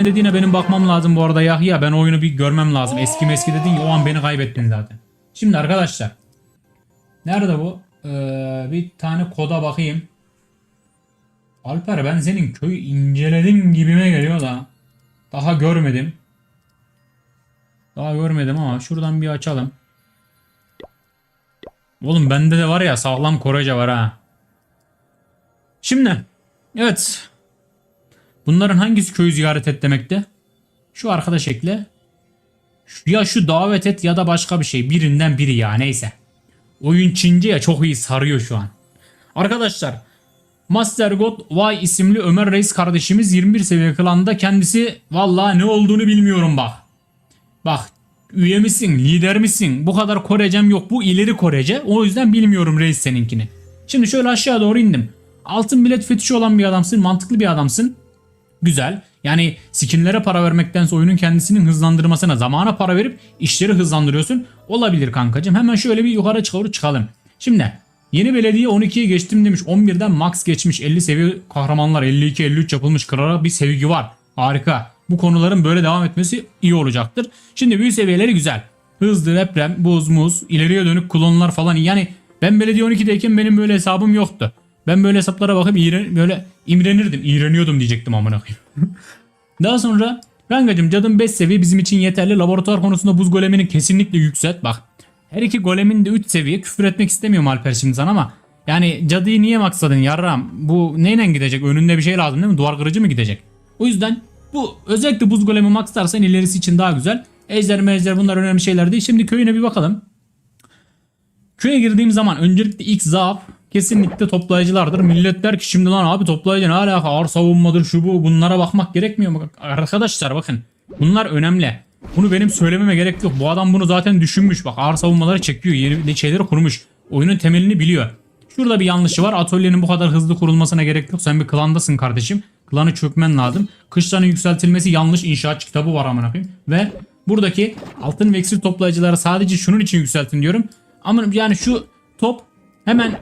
Ne dediğine benim bakmam lazım bu arada Yahya. Ben oyunu bir görmem lazım. Eski meski dedin ya o an beni kaybettin zaten. Şimdi arkadaşlar. Nerede bu? Ee, bir tane koda bakayım. Alper ben senin köyü inceledim gibime geliyor da. Daha görmedim. Daha görmedim ama şuradan bir açalım. Oğlum bende de var ya sağlam Korece var ha. Şimdi. Evet. Bunların hangisi köyü ziyaret et demekti? Şu arkadaş ekle. Ya şu davet et ya da başka bir şey. Birinden biri ya neyse. Oyun Çince ya çok iyi sarıyor şu an. Arkadaşlar Master God Y isimli Ömer Reis kardeşimiz 21 seviye klanda kendisi vallahi ne olduğunu bilmiyorum bak. Bak üye misin lider misin bu kadar Korecem yok bu ileri Korece o yüzden bilmiyorum reis seninkini. Şimdi şöyle aşağı doğru indim. Altın bilet fetişi olan bir adamsın mantıklı bir adamsın. Güzel. Yani skinlere para vermektense oyunun kendisinin hızlandırmasına zamana para verip işleri hızlandırıyorsun. Olabilir kankacım. Hemen şöyle bir yukarı çıkalım çıkalım. Şimdi yeni belediye 12'ye geçtim demiş. 11'den max geçmiş. 50 seviye kahramanlar 52-53 yapılmış. Kırara bir sevgi var. Harika. Bu konuların böyle devam etmesi iyi olacaktır. Şimdi büyü seviyeleri güzel. Hızlı deprem, buz muz, ileriye dönük klonlar falan. Yani ben belediye 12'deyken benim böyle hesabım yoktu. Ben böyle hesaplara bakıp böyle imrenirdim. İğreniyordum diyecektim amına koyayım. Daha sonra Rangacım cadın 5 seviye bizim için yeterli. Laboratuvar konusunda buz golemini kesinlikle yükselt. Bak her iki golemin de 3 seviye. Küfür etmek istemiyorum Alper şimdi sana ama yani cadıyı niye maksadın yarram? Bu neyle gidecek? Önünde bir şey lazım değil mi? Duvar kırıcı mı gidecek? O yüzden bu özellikle buz golemi maxlarsan ilerisi için daha güzel. Ejder mejder bunlar önemli şeyler değil. Şimdi köyüne bir bakalım. Köye girdiğim zaman öncelikle ilk zaaf kesinlikle toplayıcılardır. Millet der ki şimdi lan abi toplayıcı ne alaka ağır savunmadır şu bu bunlara bakmak gerekmiyor mu? Arkadaşlar bakın bunlar önemli. Bunu benim söylememe gerek yok. Bu adam bunu zaten düşünmüş. Bak ağır savunmaları çekiyor. Yeni şeyleri kurmuş. Oyunun temelini biliyor. Şurada bir yanlışı var. Atölyenin bu kadar hızlı kurulmasına gerek yok. Sen bir klandasın kardeşim. Klanı çökmen lazım. Kışlanın yükseltilmesi yanlış inşaat kitabı var amına koyayım. Ve buradaki altın ve toplayıcıları sadece şunun için yükseltin diyorum. Ama yani şu top hemen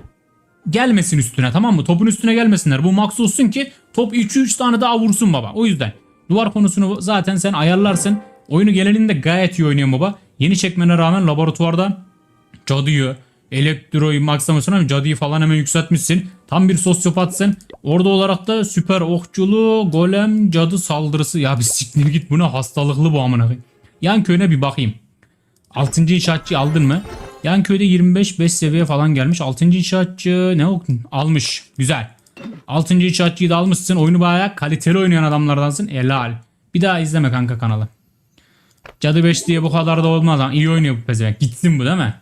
gelmesin üstüne tamam mı? Topun üstüne gelmesinler. Bu max olsun ki top 2-3 tane daha vursun baba. O yüzden duvar konusunu zaten sen ayarlarsın. Oyunu genelinde gayet iyi oynuyor baba. Yeni çekmene rağmen laboratuvarda cadıyı, elektroyu maksamasına cadıyı falan hemen yükseltmişsin. Tam bir sosyopatsın. Orada olarak da süper okçulu, golem, cadı saldırısı. Ya bir siktir git buna hastalıklı bu amına. Yan köyüne bir bakayım. 6. inşaatçıyı aldın mı? Yan köyde 25 5 seviye falan gelmiş. 6. inşaatçı ne? Almış. Güzel. 6. inşaatçıyı da almışsın. Oyunu bayağı kaliteli oynayan adamlardansın. Helal. Bir daha izleme kanka kanalı. Cadı 5 diye bu kadar da olmaz. İyi oynuyor bu pezevenk. Gitsin bu değil mi?